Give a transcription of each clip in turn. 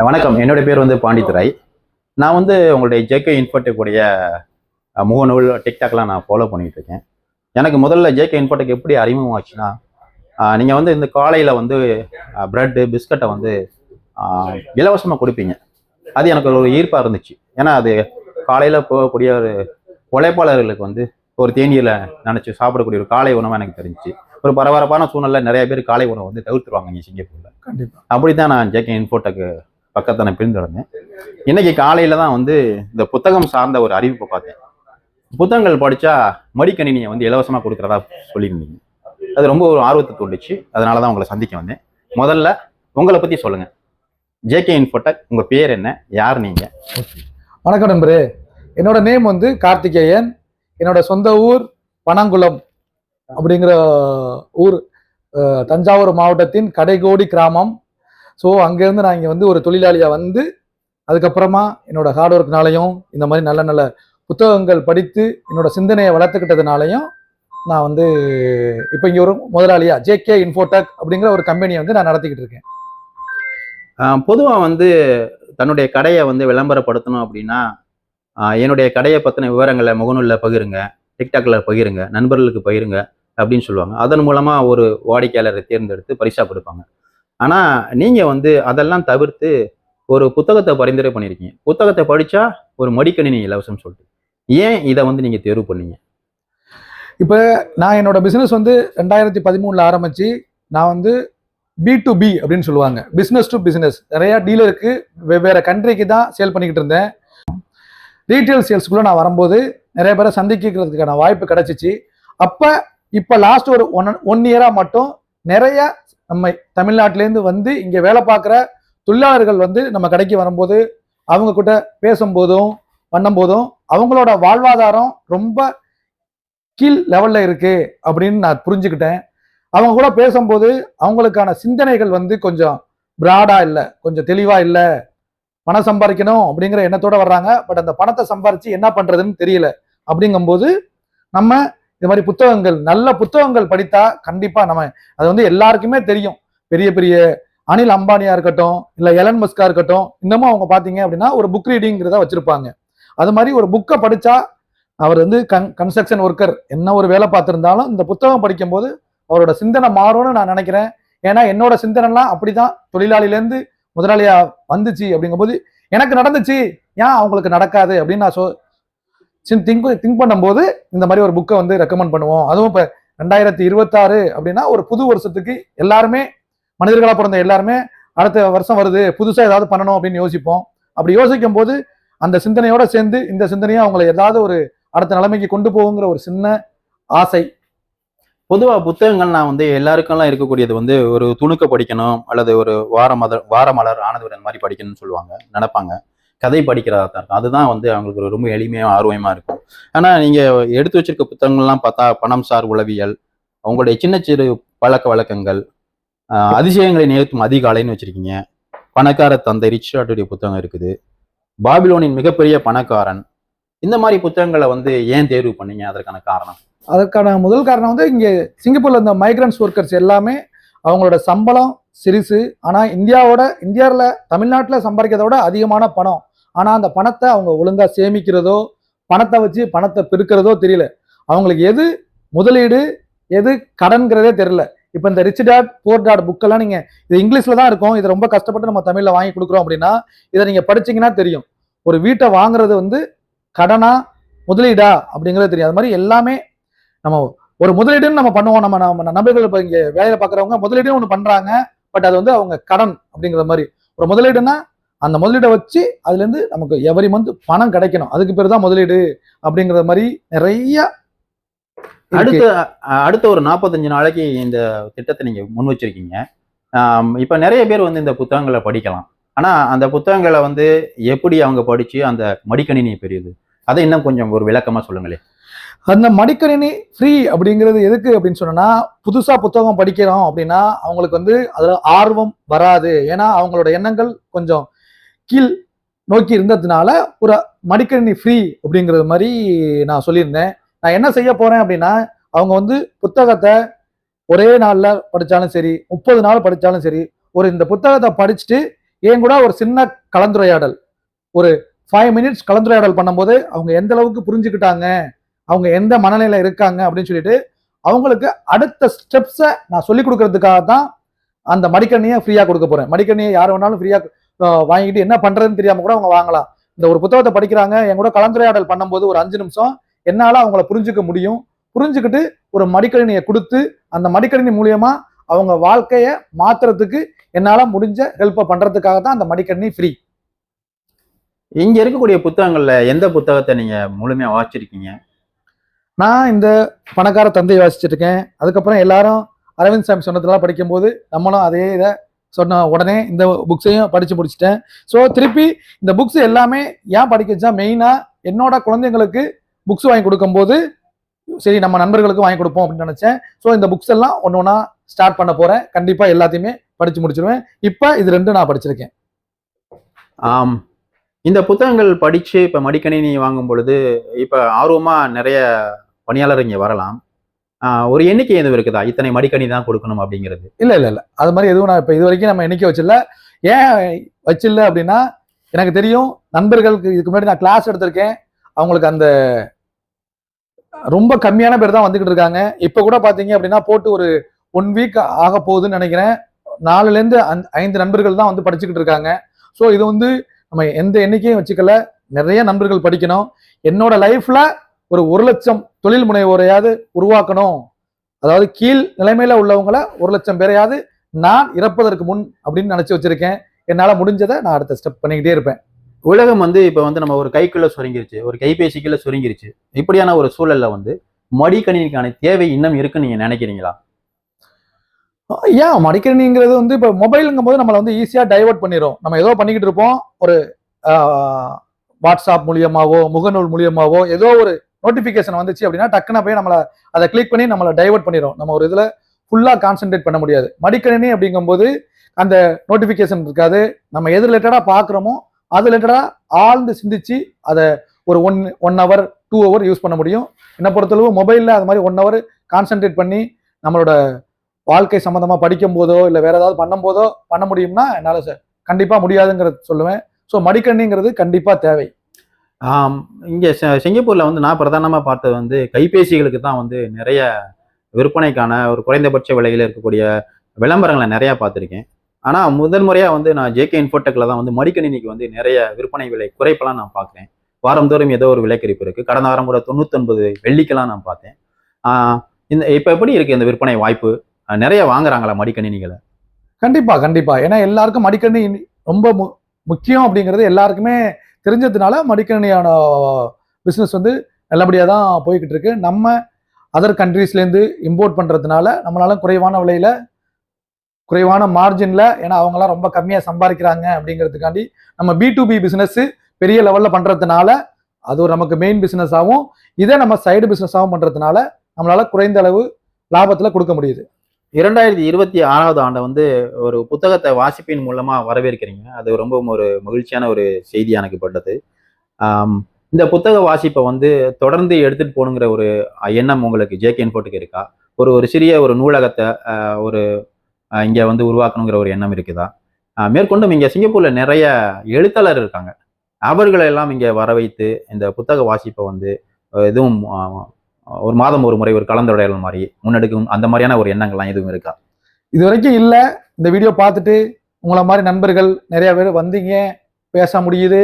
வணக்கம். என்னுடைய பேர் வந்து பாண்டித்துரை நான் வந்து உங்களுடைய ஜேகே அஹ், முகநூல் டிக்டாக்லாம் நான் ஃபாலோ பண்ணிட்டு இருக்கேன். எனக்கு முதல்ல ஜேகே இன்ஃபோட்டெக் எப்படி அறிமுகமாச்சுன்னா நீங்கள் வந்து இந்த காலையில் வந்து ப்ரெட்டு பிஸ்கட்டை வந்து இலவசமாக கொடுப்பீங்க. அது எனக்கு ஒரு ஈர்ப்பாக இருந்துச்சு. ஏன்னா அது காலையில் போகக்கூடிய ஒரு உழைப்பாளர்களுக்கு வந்து ஒரு தேநீரில் நினச்சி சாப்பிடக்கூடிய ஒரு காலை உணவு எனக்கு தெரிஞ்சுச்சு. ஒரு பரபரப்பான சூழ்நிலை நிறைய பேர் காலை உணவு வந்து தவிர்த்துருவாங்க இங்கே சிங்கப்பூரில். கண்டிப்பா. அப்படி தான் நான் ஜேகே இன்ஃபோட்டெக் பக்கத்தை நான் பிரிந்துடனேன் இன்னைக்கு காலையில தான் வந்து இந்த புத்தகம் சார்ந்த ஒரு அறிவிப்பை பார்த்தேன். புத்தகங்கள் படிச்சா மடிக்கணினியை வந்து இலவசமாக கொடுக்குறதா சொல்லியிருந்தீங்க. அது ரொம்ப ஒரு ஆர்வத்தை தூண்டுச்சு. அதனால தான் உங்களை சந்திக்க வந்தேன். முதல்ல உங்களை பற்றி சொல்லுங்க. ஜேகே இன்ஃபோட்டெக் உங்கள் பேர் என்ன? யார் நீங்க? வணக்கம் நண்பரு. என்னோட நேம் வந்து கார்த்திகேயன். என்னோட சொந்த ஊர் பனங்குளம் அப்படிங்கிற ஊர் தஞ்சாவூர் மாவட்டத்தின் கடைகோடி கிராமம். ஸோ அங்கேருந்து நான் இங்கே வந்து ஒரு தொழிலாளியாக வந்து அதுக்கப்புறமா என்னோட ஹார்ட் ஒர்க்னாலையும் இந்த மாதிரி நல்ல நல்ல புத்தகங்கள் படித்து என்னோட சிந்தனையை வளர்த்துக்கிட்டதுனாலையும் நான் வந்து இப்போ இங்கே ஒரு முதலாளியா ஜேகே இன்ஃபோடெக் அப்படிங்கிற ஒரு கம்பெனியை வந்து நான் நடத்திக்கிட்டு இருக்கேன். பொதுவாக வந்து தன்னுடைய கடையை வந்து விளம்பரப்படுத்தணும் அப்படின்னா என்னுடைய கடையை பற்றின விவரங்களை முகநூலில் பகிருங்க டிக்டாக்ல பகிருங்க நண்பர்களுக்கு பகிருங்க அப்படின்னு சொல்லுவாங்க. அதன் மூலமாக ஒரு வாடிக்கையாளரை தேர்ந்தெடுத்து பரிசா கொடுப்பாங்க. ஆனால் நீங்கள் வந்து அதெல்லாம் தவிர்த்து ஒரு புத்தகத்தை பரிந்துரை பண்ணியிருக்கீங்க புத்தகத்தை படித்தா ஒரு மடிக்கணினி இலவசம் சொல்லிட்டு. ஏன் இதை வந்து நீங்கள் தேர்வு பண்ணீங்க? இப்போ நான் என்னோட பிஸ்னஸ் வந்து ரெண்டாயிரத்தி பதிமூணில் ஆரம்பிச்சு நான் வந்து பி டு பி அப்படின்னு சொல்லுவாங்க. பிஸ்னஸ் டு பிஸ்னஸ் நிறைய டீலருக்கு வெவ்வேறு கண்ட்ரிக்கு தான் சேல் பண்ணிக்கிட்டு இருந்தேன். ரீட்டைல் சேல்ஸ்க்குள்ளே நான் வரும்போது நிறைய பேரை சந்திக்கிறதுக்கான வாய்ப்பு கிடைச்சிச்சு. அப்போ இப்போ லாஸ்ட் ஒரு ஒன் ஒன் இயராக மட்டும் நிறைய நம்ம தமிழ்நாட்டிலேருந்து வந்து இங்கே வேலை பார்க்குற தொழிலாளர்கள் வந்து நம்ம கடைக்கு வரும்போது அவங்க கிட்ட பேசும்போதும் பண்ணும்போதும் அவங்களோட வாழ்வாதாரம் ரொம்ப கீழ் லெவலில் இருக்குது அப்படின்னு நான் புரிஞ்சுக்கிட்டேன். அவங்க கூட பேசும்போது அவங்களுக்கான சிந்தனைகள் வந்து கொஞ்சம் பிராடாக இல்லை கொஞ்சம் தெளிவாக இல்லை. பணம் சம்பாதிக்கணும் அப்படிங்கிற எண்ணத்தோட வர்றாங்க. பட் அந்த பணத்தை சம்பாரிச்சு என்ன பண்ணுறதுன்னு தெரியல. அப்படிங்கும்போது நம்ம இது மாதிரி புத்தகங்கள் நல்ல புத்தகங்கள் படித்தா கண்டிப்பா நம்ம அது வந்து எல்லாருக்குமே தெரியும். பெரிய பெரிய அனில் அம்பானியா இருக்கட்டும் இல்ல எலன் மஸ்கா இருக்கட்டும் இன்னமும் அவங்க பாத்தீங்க அப்படின்னா ஒரு புக் ரீடிங்கிறத வச்சிருப்பாங்க. அது மாதிரி ஒரு புக்கை படிச்சா அவர் வந்து கன் கன்ஸ்ட்ரக்ஷன் ஒர்க்கர் என்ன ஒரு வேலை பார்த்துருந்தாலும் இந்த புத்தகம் படிக்கும்போது அவரோட சிந்தனை மாறும்னு நான் நினைக்கிறேன். ஏன்னா என்னோட சிந்தனைலாம் அப்படிதான் தொழிலாளிலேருந்து முதலாளியா வந்துச்சு அப்படிங்கும்போது எனக்கு நடந்துச்சு. ஏன் அவங்களுக்கு நடக்காது அப்படின்னு நான் சொ சின் திங்க் திங்க் பண்ணும்போது இந்த மாதிரி ஒரு புக்கை வந்து ரெக்கமெண்ட் பண்ணுவோம். அதுவும் இப்போ ரெண்டாயிரத்தி இருபத்தாறு அப்படின்னா ஒரு புது வருஷத்துக்கு எல்லாருமே மனிதர்களாக பிறந்த எல்லாருமே அடுத்த வருஷம் வருது புதுசாக ஏதாவது பண்ணணும் அப்படின்னு யோசிப்போம். அப்படி யோசிக்கும் போது அந்த சிந்தனையோட சேர்ந்து இந்த சிந்தனையை அவங்களை ஏதாவது ஒரு அடுத்த நிலைமைக்கு கொண்டு போகுங்கிற ஒரு சின்ன ஆசை. பொதுவாக புத்தகங்கள்னா வந்து எல்லாருக்கெல்லாம் இருக்கக்கூடியது வந்து ஒரு துணுக்க படிக்கணும் அல்லது ஒரு வார மதர் வார மலர் ஆனதுடன் மாதிரி படிக்கணும்னு சொல்லுவாங்க நினைப்பாங்க. கதை படிக்கிறதா தான் இருக்கும். அதுதான் வந்து அவங்களுக்கு ரொம்ப எளிமையாக ஆர்வமாக இருக்கும். ஆனால் நீங்கள் எடுத்து வச்சிருக்க புத்தகங்கள்லாம் பார்த்தா பணம் சார் உளவியல் அவங்களுடைய சின்ன சிறு பழக்க வழக்கங்கள் அதிசயங்களை நிகழ்த்தும் அதிகாலைன்னு வச்சுருக்கீங்க. பணக்கார தந்தை ரிச்சார்டுடைய புத்தகம் இருக்குது. பாபிலோனின் மிகப்பெரிய பணக்காரன். இந்த மாதிரி புத்தகங்களை வந்து ஏன் தேர்வு பண்ணீங்க? அதற்கான காரணம்? அதற்கான முதல் காரணம் வந்து இங்கே சிங்கப்பூர்ல இந்த மைக்ரன்ஸ் ஒர்க்கர்ஸ் எல்லாமே அவங்களோட சம்பளம் சிறுசு. ஆனால் இந்தியாவோட இந்தியாவில் தமிழ்நாட்டில் சம்பாதிக்கிறத விட அதிகமான பணம். ஆனால் அந்த பணத்தை அவங்க ஒழுங்காக சேமிக்கிறதோ பணத்தை வச்சு பணத்தை பெருக்கிறதோ தெரியல. அவங்களுக்கு எது முதலீடு எது கடன்கிறதே தெரியல. இப்போ இந்த ரிச் டாட் போர் டாட் புக்கெல்லாம் நீங்கள் இது இங்கிலீஷில் தான் இருக்கும். இது ரொம்ப கஷ்டப்பட்டு நம்ம தமிழில் வாங்கி கொடுக்குறோம் அப்படின்னா இதை நீங்கள் படிச்சீங்கன்னா தெரியும். ஒரு வீட்டை வாங்குறது வந்து கடனா முதலீடா அப்படிங்கிறது தெரியும். அது மாதிரி எல்லாமே நம்ம ஒரு முதலீடுன்னு நம்ம பண்ணுவோம். நம்ம நம்ம நபர்கள் இப்போ இங்கே வேலையை பார்க்குறவங்க முதலீடுன்னு ஒன்று பண்ணுறாங்க பட் அது வந்து அவங்க கடன் அப்படிங்கிற மாதிரி. ஒரு முதலீடுன்னா அந்த முதலீடை வச்சு அதுலேருந்து நமக்கு எவரி மந்த் பணம் கிடைக்கணும். அதுக்கு பேர் தான் முதலீடு அப்படிங்கிற மாதிரி நிறைய. அடுத்த அடுத்த ஒரு நாற்பத்தஞ்சு நாளைக்கு இந்த திட்டத்தை நீங்க முன் வச்சிருக்கீங்க. இப்ப நிறைய பேர் வந்து இந்த புத்தகங்களை படிக்கலாம். ஆனா அந்த புத்தகங்களை வந்து எப்படி அவங்க படிச்சு அந்த மடிக்கணினி பெரியது? அதை இன்னும் கொஞ்சம் ஒரு விளக்கமா சொல்லுங்களேன் அந்த மடிக்கணினி ஃப்ரீ அப்படிங்கிறது எதுக்கு அப்படின்னு சொன்னா புதுசா புத்தகம் படிக்கிறோம் அப்படின்னா அவங்களுக்கு வந்து அதுல ஆர்வம் வராது. ஏன்னா அவங்களோட எண்ணங்கள் கொஞ்சம் கீழ் நோக்கி இருந்ததுனால ஒரு மடிக்கணினி ஃப்ரீ அப்படிங்கிறது மாதிரி நான் சொல்லியிருந்தேன். நான் என்ன செய்ய போறேன் அப்படின்னா அவங்க வந்து புத்தகத்தை ஒரே நாளில் படித்தாலும் சரி முப்பது நாள் படித்தாலும் சரி ஒரு இந்த புத்தகத்தை படிச்சுட்டு ஏன் கூட ஒரு சின்ன கலந்துரையாடல் ஒரு ஃபைவ் மினிட்ஸ் கலந்துரையாடல் பண்ணும்போது அவங்க எந்த அளவுக்கு புரிஞ்சுக்கிட்டாங்க அவங்க எந்த மனநிலையில இருக்காங்க அப்படின்னு சொல்லிட்டு அவங்களுக்கு அடுத்த ஸ்டெப்ஸை நான் சொல்லிக் கொடுக்கறதுக்காக தான் அந்த மடிக்கணியை ஃப்ரீயாக கொடுக்க போகிறேன் மடிக்கணியை யார் வேணாலும் ஃப்ரீயாக வாங்கிட்டு என்ன பண்றதுன்னு தெரியாம கூட அவங்க வாங்கலாம். இந்த ஒரு புத்தகத்தை படிக்கிறாங்க என் கூட கலந்துரையாடல் பண்ணும்போது ஒரு அஞ்சு நிமிஷம் என்னால அவங்கள புரிஞ்சுக்க முடியும். புரிஞ்சுக்கிட்டு ஒரு மடிக்கணினியை கொடுத்து அந்த மடிக்கணினி மூலியமா அவங்க வாழ்க்கைய மாத்துறதுக்கு என்னால முடிஞ்ச ஹெல்ப்பை பண்றதுக்காக தான் அந்த மடிக்கணினி ஃப்ரீ இங்க இருக்கக்கூடிய புத்தகங்கள்ல எந்த புத்தகத்தை நீங்க முழுமையா வாசிச்சிருக்கீங்க? நான் இந்த பணக்கார தந்தை வாசிச்சிட்டு இருக்கேன். அதுக்கப்புறம் எல்லாரும் அரவிந்த் சாமி சொன்னதெல்லாம் படிக்கும்போது நம்மளும் அதே இதை சொன்ன உடனே இந்த புக்ஸையும் படித்து முடிச்சிட்டேன். ஸோ திருப்பி இந்த புக்ஸ் எல்லாமே ஏன் படிக்க வச்சா மெயினாக என்னோட குழந்தைங்களுக்கு புக்ஸ் வாங்கி கொடுக்கும்போது சரி நம்ம நண்பர்களுக்கு வாங்கி கொடுப்போம் அப்படின்னு நினச்சேன். ஸோ இந்த புக்ஸ் எல்லாம் ஒன்று ஒன்றா ஸ்டார்ட் பண்ண போகிறேன் கண்டிப்பாக எல்லாத்தையுமே படித்து முடிச்சிருவேன். இப்போ இது ரெண்டும் நான் படிச்சிருக்கேன். ஆம். இந்த புத்தகங்கள் படித்து இப்போ மடிக்கணினி வாங்கும் பொழுது இப்போ ஆர்வமாக நிறைய பணியாளர் இங்கே வரலாம். ஒரு எண்ணிக்கை எதுவும் இருக்குதா? இத்தனை மடிக்கணி தான் கொடுக்கணும் அப்படிங்கிறது. இல்ல இல்ல இல்ல. அது மாதிரி எதுவும் நான் இப்போ இது வரைக்கும் நம்ம எண்ணிக்கை வச்சில்ல. ஏன் வச்சில்ல அப்படின்னா எனக்கு தெரியும் நண்பர்களுக்கு இதுக்கு முன்னாடி நான் கிளாஸ் எடுத்திருக்கேன். அவங்களுக்கு அந்த ரொம்ப கம்மியான பேர் தான் வந்துகிட்டு இருக்காங்க. இப்போ கூட பாத்தீங்க அப்படின்னா போட்டு ஒரு ஒன் வீக் ஆக போகுதுன்னு நினைக்கிறேன். நாலுல இருந்து ஐந்து நண்பர்கள் தான் வந்து படிச்சுக்கிட்டு இருக்காங்க. ஸோ இது வந்து நம்ம எந்த எண்ணிக்கையும் வச்சுக்கல. நிறைய நண்பர்கள் படிக்கணும். என்னோட லைஃப்ல ஒரு ஒரு லட்சம் தொழில் முனைவோரையாவது உருவாக்கணும். அதாவது கீழ் நிலைமையில உள்ளவங்கள ஒரு லட்சம் பேரையாவது நான் இறப்பதற்கு முன் அப்படின்னு நினைச்சு வச்சிருக்கேன். என்னால முடிஞ்சதை நான் அடுத்த ஸ்டெப் பண்ணிக்கிட்டே இருப்பேன். உலகம் வந்து இப்ப வந்து நம்ம ஒரு கைக்குள்ள சுருங்கிருச்சு ஒரு கைபேசிக்குள்ள சுருங்கிருச்சு. இப்படியான ஒரு சூழல்ல வந்து மடிக்கணினிக்கான தேவை இன்னும் இருக்குன்னு நீங்க நினைக்கிறீங்களா? ஏன் மடிக்கணினிங்கிறது வந்து இப்போ மொபைலுங்கும் போது நம்மளை வந்து ஈஸியா டைவர்ட் பண்ணிடும் நம்ம ஏதோ பண்ணிக்கிட்டு இருப்போம். ஒரு வாட்ஸ்அப் மூலியமாவோ முகநூல் மூலியமாவோ ஏதோ ஒரு நோட்டிபிகேஷன் வந்துச்சு அப்படின்னா டக்குன்னு போய் நம்மளை அதை கிளிக் பண்ணி நம்மளை டைவர்ட் பண்ணிடும் நம்ம ஒரு இதில் ஃபுல்லாக கான்சென்ட்ரேட் பண்ண முடியாது. மடிக்கணினி அப்படிங்கும்போது அந்த நோட்டிஃபிகேஷன் இருக்காது. நம்ம எது ரிலேட்டடாக பார்க்குறோமோ அது ரிலேட்டடாக ஆழ்ந்து சிந்திச்சு அதை ஒரு one one hour two hour use பண்ண முடியும். என்னை பொறுத்தளவு மொபைலில் அது மாதிரி ஒன் ஹவர் கான்சென்ட்ரேட் பண்ணி நம்மளோட வாழ்க்கை சம்மந்தமாக படிக்கும் போதோ இல்லை வேறு ஏதாவது பண்ணும் போதோ பண்ண முடியும்னா என்னால் சார் கண்டிப்பாக முடியாதுங்கிறது சொல்லுவேன். ஸோ மடிக்கணிங்கிறது கண்டிப்பாக தேவை. இங்கே சிங்கப்பூரில் வந்து நான் பிரதானமாக பார்த்தது வந்து கைபேசிகளுக்கு தான் வந்து நிறைய விற்பனைக்கான ஒரு குறைந்தபட்ச விலையில் இருக்கக்கூடிய விளம்பரங்களை நிறையா பார்த்துருக்கேன். ஆனால் முதல் முறையாக வந்து நான் ஜேகே இன்ஃபோடெக்கில் தான் வந்து மடிக்கணினிக்கு வந்து நிறைய விற்பனை விலை குறைப்பெல்லாம் நான் பார்க்குறேன். வாரந்தோறும் ஏதோ ஒரு விலைக்குறிப்பு இருக்குது கடந்த வாரம் கூட தொண்ணூத்தொன்பது வெள்ளிக்கெல்லாம் நான் பார்த்தேன். இந்த இப்போ எப்படி இருக்குது இந்த விற்பனை வாய்ப்பு? நிறைய வாங்குறாங்களா மடிக்கணினிகளை? கண்டிப்பாக கண்டிப்பாக ஏன்னா எல்லாருக்கும் மடிக்கணினி ரொம்ப மு- முக்கியம் அப்படிங்கிறது எல்லாருக்குமே தெரிஞ்சதுனால மடிக்கணினியான பிஸ்னஸ் வந்து நல்லபடியாக தான் போய்கிட்டு இருக்கு. நம்ம அதர் கண்ட்ரீஸ்லேருந்து இம்போர்ட் பண்ணுறதுனால நம்மளால குறைவான விலையில் குறைவான மார்ஜினில் ஏன்னா அவங்களாம் ரொம்ப கம்மியாக சம்பாதிக்கிறாங்க அப்படிங்கிறதுக்காண்டி நம்ம பி டு பி பிஸ்னஸ்ஸு பெரிய லெவலில் பண்ணுறதுனால அது ஒரு நமக்கு மெயின் பிஸ்னஸாகவும் இதை நம்ம சைடு பிஸ்னஸாகவும் பண்ணுறதுனால நம்மளால் குறைந்த அளவு லாபத்தில் கொடுக்க முடியுது. இரண்டாயிரத்தி இருபத்தி ஆறாவது ஆண்டை வந்து ஒரு புத்தகத்தை வாசிப்பின் மூலமா வரவேற்கிறீங்க. அது ரொம்ப ஒரு மகிழ்ச்சியான ஒரு செய்தி எனக்கு பட்டது. இந்த புத்தக வாசிப்பை வந்து தொடர்ந்து எடுத்துட்டு போகணுங்கிற ஒரு எண்ணம் உங்களுக்கு ஜேகே இன்போட்டுக்கு இருக்கா? ஒரு ஒரு சிறிய ஒரு நூலகத்தை ஒரு இங்கே இங்க வந்து உருவாக்கணுங்கிற ஒரு எண்ணம் இருக்குதா? மேற்கொண்டும் இங்க சிங்கப்பூர்ல நிறைய எழுத்தாளர் இருக்காங்க. அவர்களெல்லாம் இங்கே இங்க வர வைத்து இந்த புத்தக வாசிப்பை வந்து எதுவும் ஒரு மாதம் ஒரு முறை ஒரு கலந்துரையாடல் மாதிரி முன்னெடுக்கும் அந்த மாதிரியான ஒரு எண்ணங்கள்லாம் எதுவும் இருக்கா? இது வரைக்கும் இல்லை. இந்த வீடியோ பார்த்துட்டு உங்களை மாதிரி நண்பர்கள் நிறைய பேர் வந்தீங்க பேச முடியுது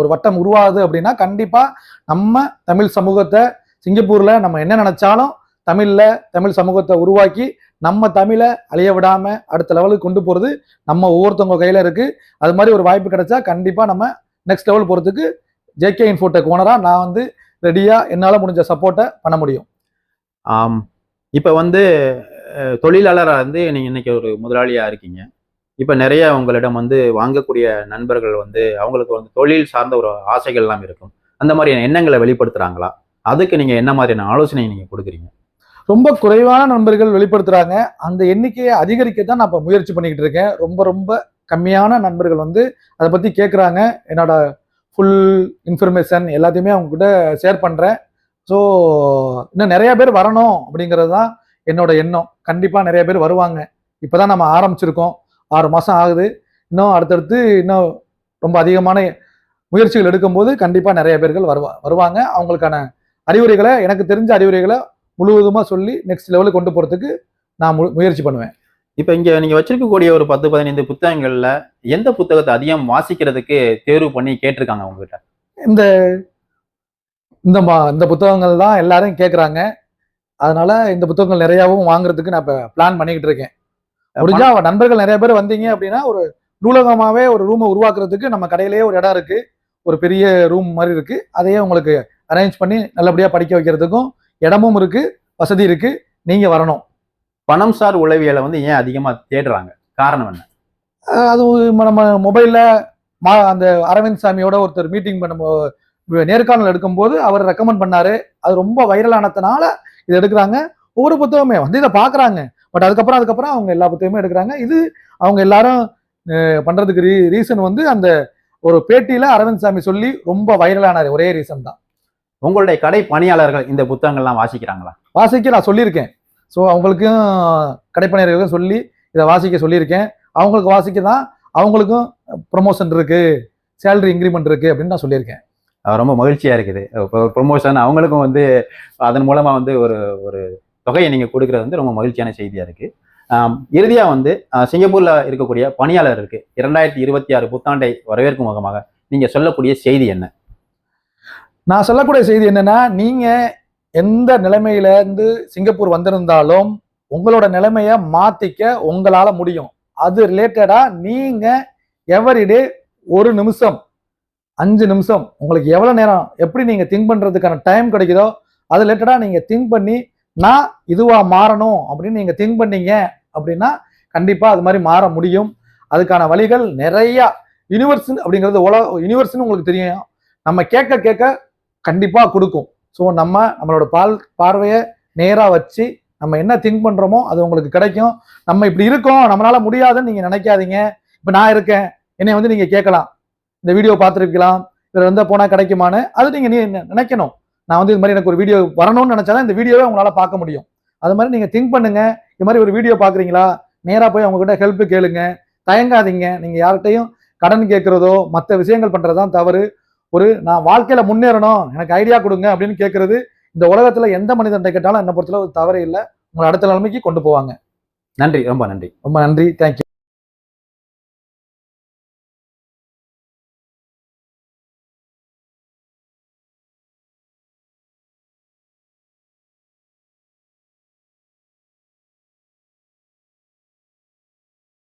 ஒரு வட்டம் உருவாகுது அப்படின்னா கண்டிப்பாக நம்ம தமிழ் சமூகத்தை சிங்கப்பூரில் நம்ம என்ன நினைச்சாலும் தமிழில் தமிழ் சமூகத்தை உருவாக்கி நம்ம தமிழை அழிய விடாமல் அடுத்த லெவலுக்கு கொண்டு போகிறது நம்ம ஒவ்வொருத்தவங்க கையில் இருக்குது அது மாதிரி ஒரு வாய்ப்பு கிடைச்சா கண்டிப்பாக நம்ம நெக்ஸ்ட் லெவல் போகிறதுக்கு ஜேகே இன்ஃபோடெக் ஓனராக நான் வந்து ரெடியா என்னால முடிஞ்ச சப்போர்ட்டை பண்ண முடியும். இப்போ வந்து அஹ், தொழிலாளரா வந்து நீங்க இன்னைக்கு ஒரு முதலாளியா இருக்கீங்க. இப்போ நிறைய உங்களிடம் வந்து வாங்கக்கூடிய நண்பர்கள் வந்து அவங்களுக்கு வந்து தொழில் சார்ந்த ஒரு ஆசைகள் எல்லாம் இருக்கும். அந்த மாதிரியான எண்ணங்களை வெளிப்படுத்துறாங்களா? அதுக்கு நீங்க என்ன மாதிரியான ஆலோசனை நீங்க கொடுக்குறீங்க? ரொம்ப குறைவான நண்பர்கள் வெளிப்படுத்துறாங்க. அந்த எண்ணிக்கையை அதிகரிக்க தான் நான் இப்போ முயற்சி பண்ணிக்கிட்டு இருக்கேன். ரொம்ப ரொம்ப கம்மியான நண்பர்கள் வந்து அதை பத்தி கேட்குறாங்க என்னோட ஃபுல் இன்ஃபர்மேஷன் எல்லாத்தையுமே அவங்ககிட்ட ஷேர் பண்ணுறேன் ஸோ இன்னும் நிறைய பேர் வரணும் அப்படிங்கிறது தான் என்னோட எண்ணம். கண்டிப்பாக நிறைய பேர் வருவாங்க. இப்போ தான் நம்ம ஆரம்பிச்சிருக்கோம். ஆறு மாதம் ஆகுது. இன்னும் அடுத்தடுத்து இன்னும் ரொம்ப அதிகமான முயற்சிகள் எடுக்கும்போது கண்டிப்பாக நிறைய பேர்கள் வருவா வருவாங்க. அவங்களுக்கான அறிவுரைகளை எனக்கு தெரிஞ்ச அறிவுரைகளை முழுவதுமாக சொல்லி நெக்ஸ்ட் லெவலுக்கு கொண்டு போகிறதுக்கு நான் மு- முயற்சி பண்ணுவேன். இப்ப இங்க நீங்க வச்சிருக்கக்கூடிய ஒரு பத்து பதினைந்து புத்தகங்கள்ல எந்த புத்தகத்தை அதிகம் வாசிக்கிறதுக்கு தேர்வு பண்ணி கேட்டிருக்காங்க உங்ககிட்ட? இந்த இந்த மா- இந்த புத்தகங்கள் தான் எல்லாரும் கேட்குறாங்க அதனால இந்த புத்தகங்கள் நிறையாவும் வாங்குறதுக்கு நான் இப்போ பிளான் பண்ணிக்கிட்டு இருக்கேன். முடிஞ்சா நண்பர்கள் நிறைய பேர் வந்தீங்க அப்படின்னா ஒரு நூலகமாவே ஒரு ரூமை உருவாக்குறதுக்கு நம்ம கடையிலேயே ஒரு இடம் இருக்கு. ஒரு பெரிய ரூம் மாதிரி இருக்கு. அதையே உங்களுக்கு அரேஞ்ச் பண்ணி நல்லபடியா படிக்க வைக்கிறதுக்கும் இடமும் இருக்கு வசதி இருக்கு. நீங்க வரணும். பணம் சார் உளவியலை வந்து ஏன் அதிகமா தேடுறாங்க? காரணம் என்ன? அது நம்ம மொபைல்ல மா அந்த அரவிந்த் சாமியோட ஒருத்தர் மீட்டிங் பண்ண நேர்காணல் எடுக்கும்போது அவர் ரெக்கமெண்ட் பண்ணாரு. அது ரொம்ப வைரலானதுனால இது எடுக்கிறாங்க. ஒவ்வொரு புத்தகமே வந்து இதை பார்க்கறாங்க பட் அதுக்கப்புறம் அதுக்கப்புறம் அவங்க எல்லா புத்தகமே எடுக்கிறாங்க. இது அவங்க எல்லாரும் அஹ், பண்றதுக்கு ரீ ரீசன் வந்து அந்த ஒரு பேட்டியில அரவிந்த் சாமி சொல்லி ரொம்ப வைரலான ஒரே ரீசன் தான். உங்களுடைய கடை பணியாளர்கள் இந்த புத்தகங்கள்லாம் வாசிக்கிறாங்களா? வாசிக்க நான் சொல்லியிருக்கேன். ஸோ அவங்களுக்கும் கடைப்பணியர்களுக்கும் சொல்லி இதை வாசிக்க சொல்லியிருக்கேன். அவங்களுக்கு வாசிக்க தான் அவங்களுக்கும் ப்ரொமோஷன் இருக்கு. சேலரி இன்க்ரிமெண்ட் இருக்கு அப்படின்னு நான் சொல்லியிருக்கேன். ரொம்ப மகிழ்ச்சியா இருக்குது. ப்ரொமோஷன் அவங்களுக்கும் வந்து அதன் மூலமா வந்து ஒரு ஒரு தொகையை நீங்க கொடுக்கறது வந்து ரொம்ப மகிழ்ச்சியான செய்தியா இருக்கு. ஆம், இறுதியா வந்து சிங்கப்பூர்ல இருக்கக்கூடிய பணியாளருக்கு இரண்டாயிரத்தி இருபத்தி ஆறு புத்தாண்டை வரவேற்கும் முகமாக நீங்க சொல்லக்கூடிய செய்தி என்ன? நான் சொல்லக்கூடிய செய்தி என்னன்னா நீங்க எந்த நிலைமையிலேருந்து சிங்கப்பூர் வந்திருந்தாலும் உங்களோட நிலைமையை மாத்திக்க உங்களால் முடியும். அது ரிலேட்டடாக நீங்கள் எவரிடே ஒரு நிமிஷம் அஞ்சு நிமிஷம் உங்களுக்கு எவ்வளோ நேரம் எப்படி நீங்கள் திங்க் பண்ணுறதுக்கான டைம் கிடைக்குதோ அது ரிலேட்டடாக நீங்கள் திங்க் பண்ணி நான் இதுவாக மாறணும் அப்படின்னு நீங்கள் திங்க் பண்ணீங்க அப்படின்னா கண்டிப்பாக அது மாதிரி மாற முடியும். அதுக்கான வழிகள் நிறையா. யூனிவர்ஸ் அப்படிங்கிறது உலக யூனிவர்ஸ்னு உங்களுக்கு தெரியும். நம்ம கேட்க கேட்க கண்டிப்பாக கொடுக்கும். ஸோ நம்ம நம்மளோட பால் பார்வையை நேராக வச்சு நம்ம என்ன திங்க் பண்ணுறோமோ அது உங்களுக்கு கிடைக்கும். நம்ம இப்படி இருக்கோம் நம்மளால் முடியாதுன்னு நீங்கள் நினைக்காதீங்க. இப்போ நான் இருக்கேன் என்னை வந்து நீங்கள் கேட்கலாம். இந்த வீடியோ பார்த்துருக்கலாம் இதில் வந்து போனால் கிடைக்குமான்னு அது நீங்க நீ நினைக்கணும். நான் வந்து இது மாதிரி எனக்கு ஒரு வீடியோ வரணும்னு நினைச்சாதான் இந்த வீடியோவை உங்களால் பார்க்க முடியும். அது மாதிரி நீங்கள் திங்க் பண்ணுங்க. இது மாதிரி ஒரு வீடியோ பார்க்குறீங்களா? நேராக போய் அவங்ககிட்ட ஹெல்ப் கேளுங்க. தயங்காதீங்க. நீங்கள் யார்கிட்டையும் கடன் கேட்குறதோ மற்ற விஷயங்கள் பண்ணுறது தான் தவறு. ஒரு நான் வாழ்க்கையில முன்னேறணும் எனக்கு ஐடியா கொடுங்க அப்படின்னு கேட்கறது இந்த உலகத்துல எந்த மனிதன்ட்ட கேட்டாலும் என்ன பொறுத்தளவு தவறே இல்லை. உங்களை அடுத்த நிலைமைக்கு கொண்டு போவாங்க. நன்றி ரொம்ப நன்றி. ரொம்ப நன்றி. தேங்க்யூ